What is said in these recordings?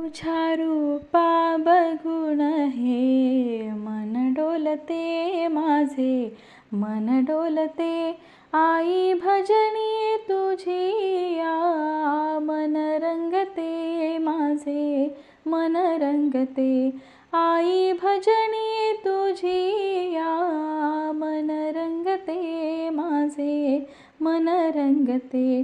तुझ्या रूपा बघून हे. मन डोलते माझे मन डोलते. आई भजनी तुझी या मन रंगते माझे मन रंगते. आई भजनी तुझी या मन रंगते माझे मन रंगते.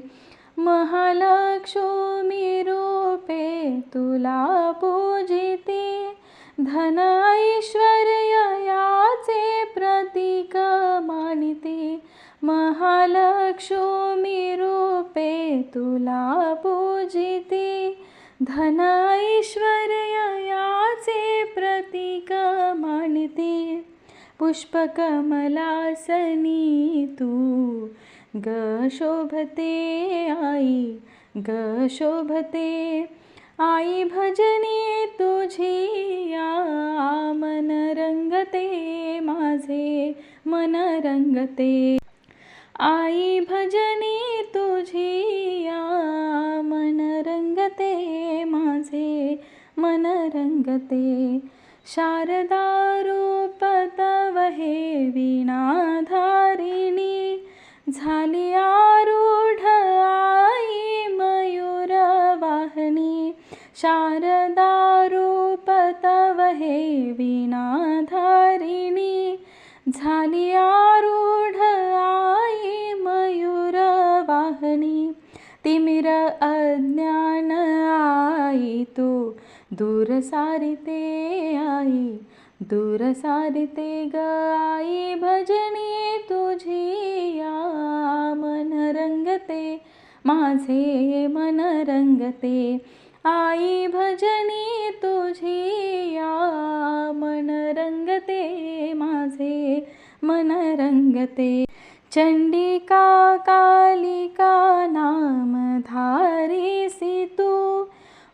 महालक्ष्मी रूपे तुला पूजिते धन ऐश्वर्य याचे प्रतीक मानिते. महालक्ष्मी रूपे तुला पूजिते धन ऐश्वर्य याचे प्रतीक मानिते. पुष्पकमलासनी तू ग शोभते आई ग शोभते आई भजनी तुझी या मन रंगते माझे मन रंगते. आई भजनी तुझी या मन रंगते माझे मन रंगते. शारदा शारदारूप तव हे विनाधारिणी झाली आरूढ आई मयूर वाहनी तिमिर अज्ञान आई तू दूर सारिते आई दूर सारिते ग आई भजनी तुझी या मन रंगते माझे मन रंगते आई भजनी तुझी या मन रंगते माझे मन रंगते चंडिका कालिका नाम तू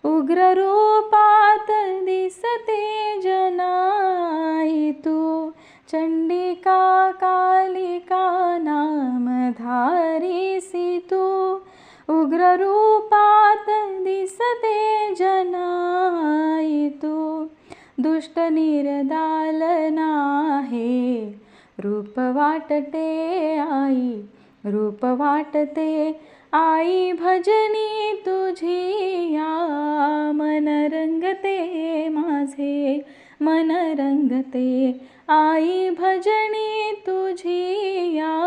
उग्र रूपात दिसते जनाई तू। चंडिका कालिका नाम तू उग्र रूपात दिसते जनाई तू. दुष्ट निर्दालना नाही. रूप वाटते आई रूप वाटते आई भजनी तुझी. या मन रंगते माझे मन रंगते आई भजनी तुझी. या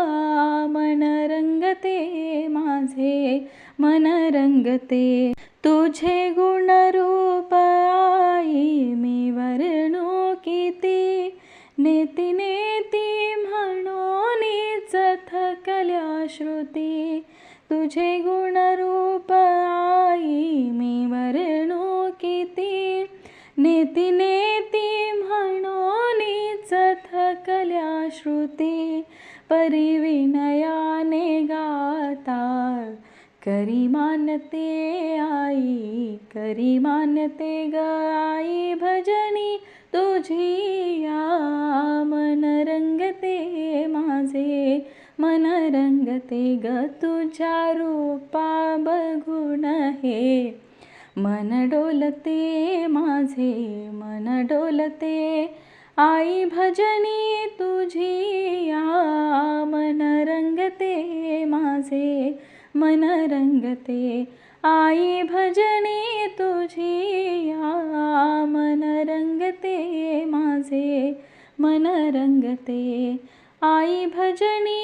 मन रंगते माझे मन रंगते तुझे गुणरूप आई मी वर्णू किती? नेती नेती म्हणून थकल्या श्रुती. तुझे गुणरूप आई मी वर्णू किती? नेती नेती म्हणून थकल्या श्रुती. परिविनयाने गाता करी मानते आई करी मान्यते ग आई भजनी तुझी या मन रंगते माझे. मन रंगते ग तुझ्या रूपा बघून हे मन डोलते माझे मन डोलते. आई भजनी तुझी या मन रंगते माझे. मन रंगते आई भजनी तुझी या मन रंगते माझे मन रंगते. आई भजनी